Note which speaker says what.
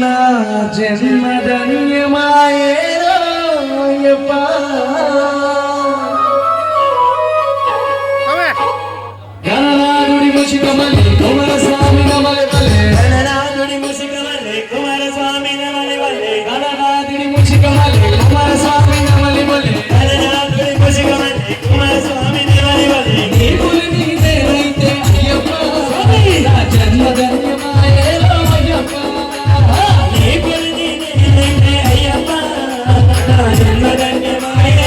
Speaker 1: నా జన్మ ధన్యమాయేరాయప్ప గణనాథుడి ముషి కమలి కుమారస్వామి నమలి వల్లే.
Speaker 2: గణనాథుడి కుమారస్వామి నమలి వల్లే. Thank you.